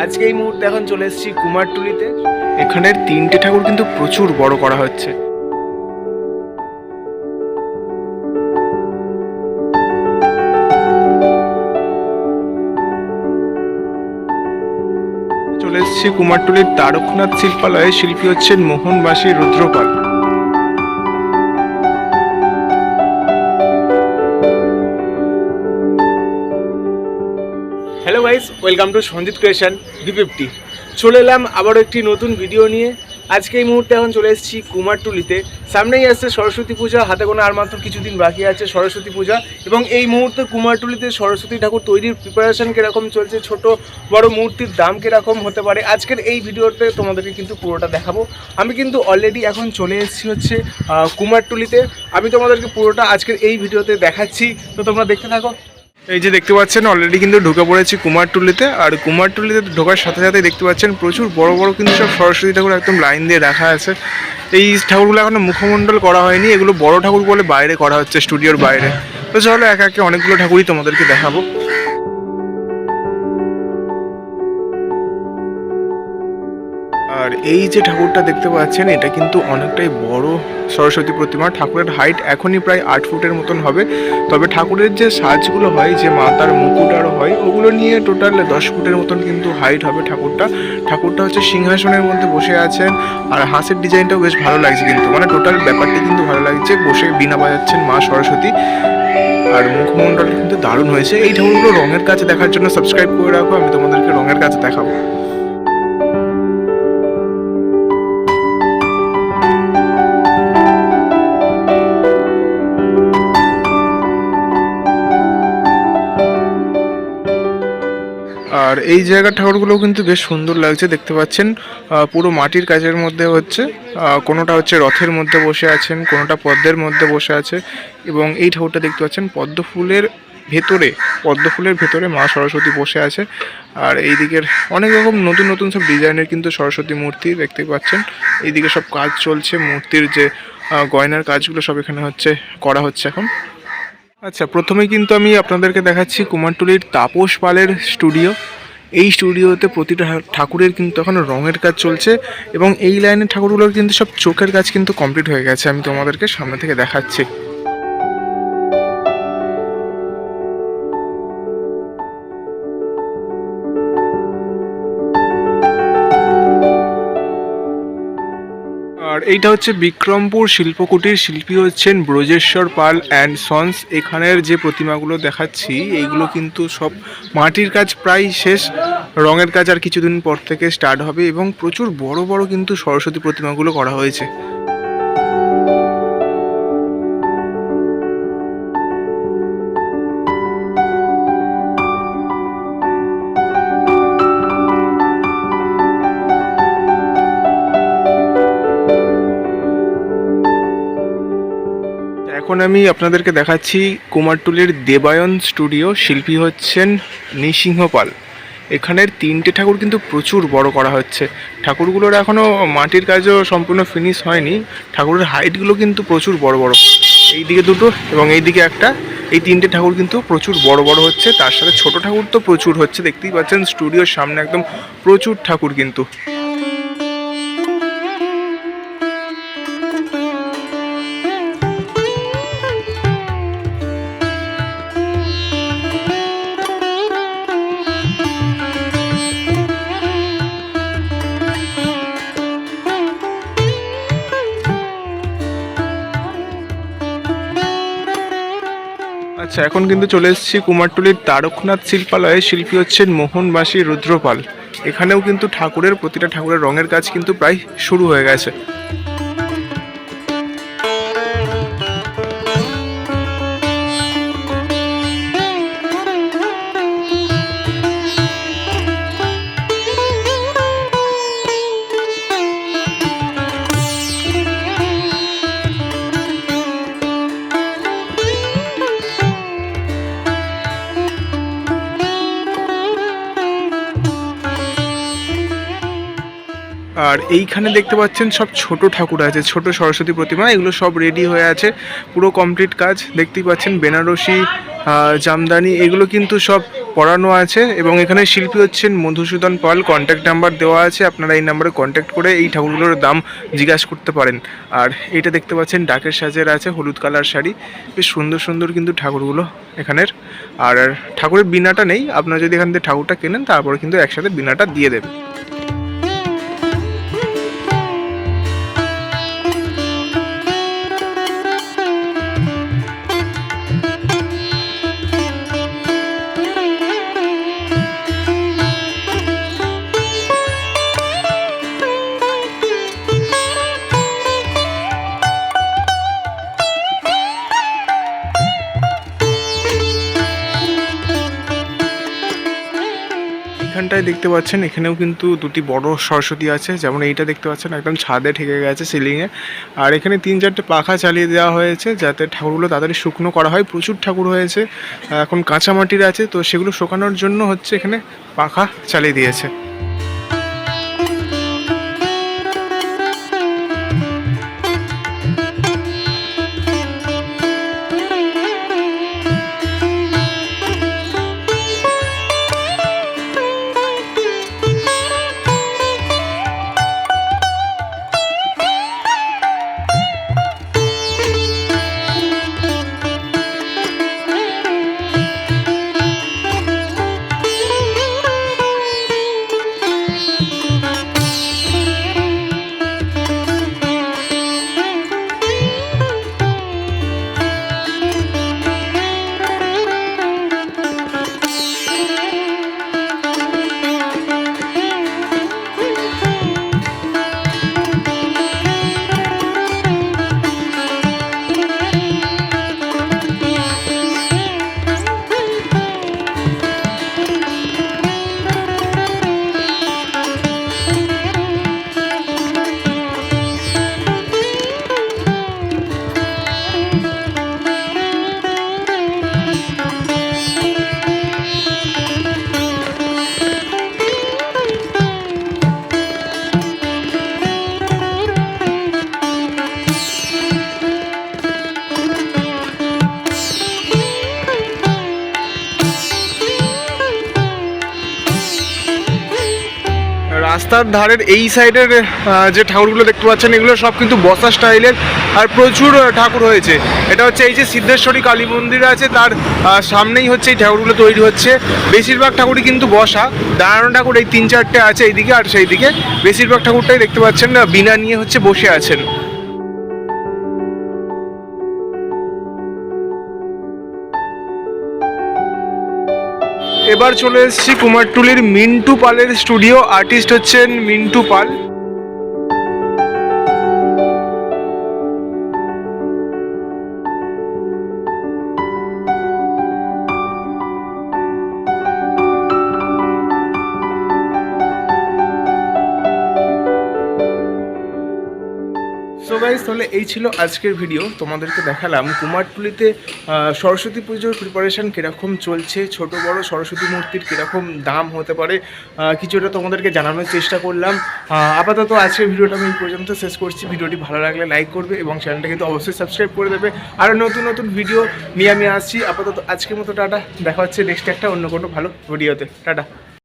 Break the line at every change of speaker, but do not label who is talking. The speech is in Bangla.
আজকে এই মুহূর্তে এখন চলে এসেছি কুমারটুলিতে। এখানের তিনটে ঠাকুর কিন্তু প্রচুর বড় করা হচ্ছে। চলে এসেছি কুমারটুলির তারকনাথ শিল্পালয়ে। শিল্পী হচ্ছেন Mohanbasi Rudrapal. Guys welcome to Sanjit creation B fifty চলে এলাম আবারও একটি নতুন ভিডিও নিয়ে। আজকে এই মুহূর্তে এখন চলে এসেছি কুমারটুলিতে। সামনেই আসছে সরস্বতী পূজা, হাতে গোনা আর মাত্র কিছুদিন বাকি আছে সরস্বতী পূজা। এবং এই মুহূর্তে কুমারটুলিতে সরস্বতী ঠাকুর তৈরির প্রিপারেশন কীরকম চলছে, ছোট বড় মূর্তির দাম কীরকম হতে পারে, আজকের এই ভিডিওতে তোমাদেরকে কিন্তু পুরোটা দেখাবো। আমি কিন্তু অলরেডি এখন চলে এসেছি হচ্ছে কুমারটুলিতে। আমি তোমাদেরকে পুরোটা আজকের এই ভিডিওতে দেখাচ্ছি। তো তোমরা দেখতে থাকো। এই যে দেখতে পাচ্ছেন অলরেডি কিন্তু ঢুকে পড়েছি কুমারটুলিতে আর কুমারটুলিতে ঢোকার সাথে সাথে দেখতে পাচ্ছেন প্রচুর বড় বড় কিন্তু সব সরস্বতী ঠাকুর একদম লাইন দিয়ে রাখা আছে। এই ঠাকুরগুলো এখনও মুখমণ্ডল করা হয়নি, এগুলো বড় ঠাকুর বলে বাইরে করা হচ্ছে স্টুডিওর বাইরে। তো চলো এক একে অনেকগুলো ঠাকুরই তোমাদেরকে দেখাবো। আর এই যে ঠাকুরটা দেখতে পাচ্ছেন, এটা কিন্তু অনেকটাই বড় সরস্বতী প্রতিমা। ঠাকুরের হাইট এখনই প্রায় আট ফুটের মতন হবে। তবে ঠাকুরের যে সাজগুলো হয়, যে মাতার মুকুট আরও হয়, ওগুলো নিয়ে টোটাল দশ ফুটের মতন কিন্তু হাইট হবে ঠাকুরটা। ঠাকুরটা হচ্ছে সিংহাসনের মধ্যে বসে আছেন আর হাঁসের ডিজাইনটাও বেশ ভালো লাগছে কিন্তু। মানে টোটাল ব্যাপারটা কিন্তু ভালো লাগছে, বসে বিনা বাজাচ্ছেন মা সরস্বতী। আর মুখমণ্ডলটা কিন্তু দারুণ হয়েছে। এই ঠাকুরগুলো রঙের কাছে দেখার জন্য সাবস্ক্রাইব করে রাখো, আমি তোমাদেরকে রঙের কাছে দেখাবো। এই জায়গার ঠাকুরগুলোও কিন্তু বেশ সুন্দর লাগছে, দেখতে পাচ্ছেন পুরো মাটির কাজের মধ্যে হচ্ছে কোনোটা হচ্ছে রথের মধ্যে বসে আছেন, কোনোটা পদ্মের মধ্যে বসে আছে, এবং এই ঠাকুরটা দেখতে পাচ্ছেন, পদ্ম ফুলের ভেতরে, পদ্ম ফুলের ভেতরে মা সরস্বতী বসে আছে, আর এই দিকের অনেক রকম নতুন নতুন সব ডিজাইনের কিন্তু সরস্বতী মূর্তি দেখতে পাচ্ছেন, এইদিকে সব কাজ চলছে, মূর্তির যে গয়নার কাজগুলো সব এখানে হচ্ছে, করা হচ্ছে এখন। আচ্ছা প্রথমেই কিন্তু আমি আপনাদেরকে দেখাচ্ছি কুমারটুলির তাপস পালের স্টুডিও। এই স্টুডিওতে প্রতিটা ঠাকুরের কিন্তু এখন রঙের কাজ চলছে এবং এই লাইনের ঠাকুরগুলোর কিন্তু সব চোখের কাজ কিন্তু কমপ্লিট হয়ে গেছে। আমি তোমাদেরকে সামনে থেকে দেখাচ্ছি। আর এইটা হচ্ছে বিক্রমপুর শিল্পকুটির শিল্পী হচ্ছেন ব্রজেশ্বর পাল অ্যান্ড সন্স। এখানের যে প্রতিমাগুলো দেখাচ্ছি, এইগুলো কিন্তু সব মাটির কাজ প্রায় শেষ। রঙের কাজ আর কিছুদিন পর থেকে স্টার্ট হবে এবং প্রচুর বড় বড় কিন্তু সরস্বতী প্রতিমাগুলো করা হয়েছে। এখন আমি আপনাদেরকে দেখাচ্ছি কুমারটুলির দেবায়ন স্টুডিও, শিল্পী হচ্ছেন নৃসিংহ পাল এখানের তিনটে ঠাকুর কিন্তু প্রচুর বড় করা হচ্ছে। ঠাকুরগুলোর এখনও মাটির কাজও সম্পূর্ণ ফিনিশ হয়নি। ঠাকুরের হাইটগুলো কিন্তু প্রচুর বড় বড়। এই দিকে দুটো এবং এই দিকে একটা। এই তিনটে ঠাকুর কিন্তু প্রচুর বড় বড় হচ্ছে। তার সাথে ছোট ঠাকুর তো প্রচুর হচ্ছে। দেখতেই পাচ্ছেন স্টুডিওর সামনে একদম প্রচুর ঠাকুর কিন্তু। আচ্ছা এখন কিন্তু চলে এসেছি কুমারটুলির তারকনাথ শিল্পালয়ে। শিল্পী হচ্ছেন মোহনবাসী রুদ্রপাল। এখানেও কিন্তু ঠাকুরের, প্রতিটা ঠাকুরের রঙের কাজ কিন্তু প্রায় শুরু হয়ে গেছে। আর এইখানে দেখতে পাচ্ছেন সব ছোট ঠাকুর আছে, ছোট সরস্বতী প্রতিমা, এগুলো সব রেডি হয়ে আছে, পুরো কমপ্লিট কাজ। দেখতেই পাচ্ছেন বেনারসি জামদানি, এগুলো কিন্তু সব পড়ানো আছে এবং এখানে শিল্পী হচ্ছেন মধুসূদন পাল। কন্ট্যাক্ট নাম্বার দেওয়া আছে, আপনারা এই নাম্বারে কন্ট্যাক্ট করে এই ঠাকুরগুলোর দাম জিজ্ঞাসা করতে পারেন। আর এটা দেখতে পাচ্ছেন ডাকের সাজের আছে, হলুদ কালার শাড়ি, বেশ সুন্দর সুন্দর কিন্তু ঠাকুরগুলো এখানের। আর ঠাকুরের বিনাটা নেই, আপনারা যদি এখান থেকে ঠাকুরটা কেনেন, তারপরে কিন্তু একসাথে বিনাটা দিয়ে দেবে এখানটায় দেখতে পাচ্ছেন, এখানেও কিন্তু দুটি বড় সরস্বতী আছে। যেমন এইটা দেখতে পাচ্ছেন, একদম ছাদে ঠেকে গেছে সিলিংয়ে আর এখানে তিন চারটে পাখা চালিয়ে দেওয়া হয়েছে, যাতে ঠাকুরগুলো তাড়াতাড়ি শুকনো করা হয়। প্রচুর ঠাকুর হয়েছে, এখন কাঁচা মাটির আছে, তো সেগুলো শুকানোর জন্য হচ্ছে এখানে পাখা চালিয়ে দিয়েছে। রাস্তার ধারের এই সাইডের যে ঠাকুরগুলো দেখতে পাচ্ছেন, এগুলো সব কিন্তু বসা স্টাইলের আর প্রচুর ঠাকুর হয়েছে। এটা হচ্ছে এই যে সিদ্ধেশ্বরী কালী মন্দির আছে, তার সামনেই হচ্ছে এই ঠাকুরগুলো তৈরি হচ্ছে। বেশিরভাগ ঠাকুরই কিন্তু বসা। দাঁড়ানো ঠাকুর এই তিন চারটে আছে এইদিকে আর সেই দিকে বেশিরভাগ ঠাকুরটাই দেখতে পাচ্ছেন বিনা নিয়ে হচ্ছে বসে আছেন। এবার চলে এসেছি কুমারটুলির মিন্টু পালের স্টুডিও। আর্টিস্ট হচ্ছেন মিন্টু পাল। গাইজ তাহলে এই ছিল আজকের ভিডিও তোমাদেরকে দেখালাম কুমারটুলিতে সরস্বতী পুজোর প্রিপারেশন কীরকম চলছে, ছোট বড় সরস্বতী মূর্তির কীরকম দাম হতে পারে কিছুটা তোমাদেরকে জানানোর চেষ্টা করলাম। আপাতত আজকের ভিডিওটা আমি এই পর্যন্ত শেষ করছি। ভিডিওটি ভালো লাগলে লাইক করবে এবং চ্যানেলটা কিন্তু অবশ্যই সাবস্ক্রাইব করে দেবে। আরও নতুন নতুন ভিডিও নিয়ে আমি আসছি। আপাতত আজকের মতো, টাটা। দেখা হচ্ছে নেক্সট একটা অন্য কোনো ভালো ভিডিওতে টাটা।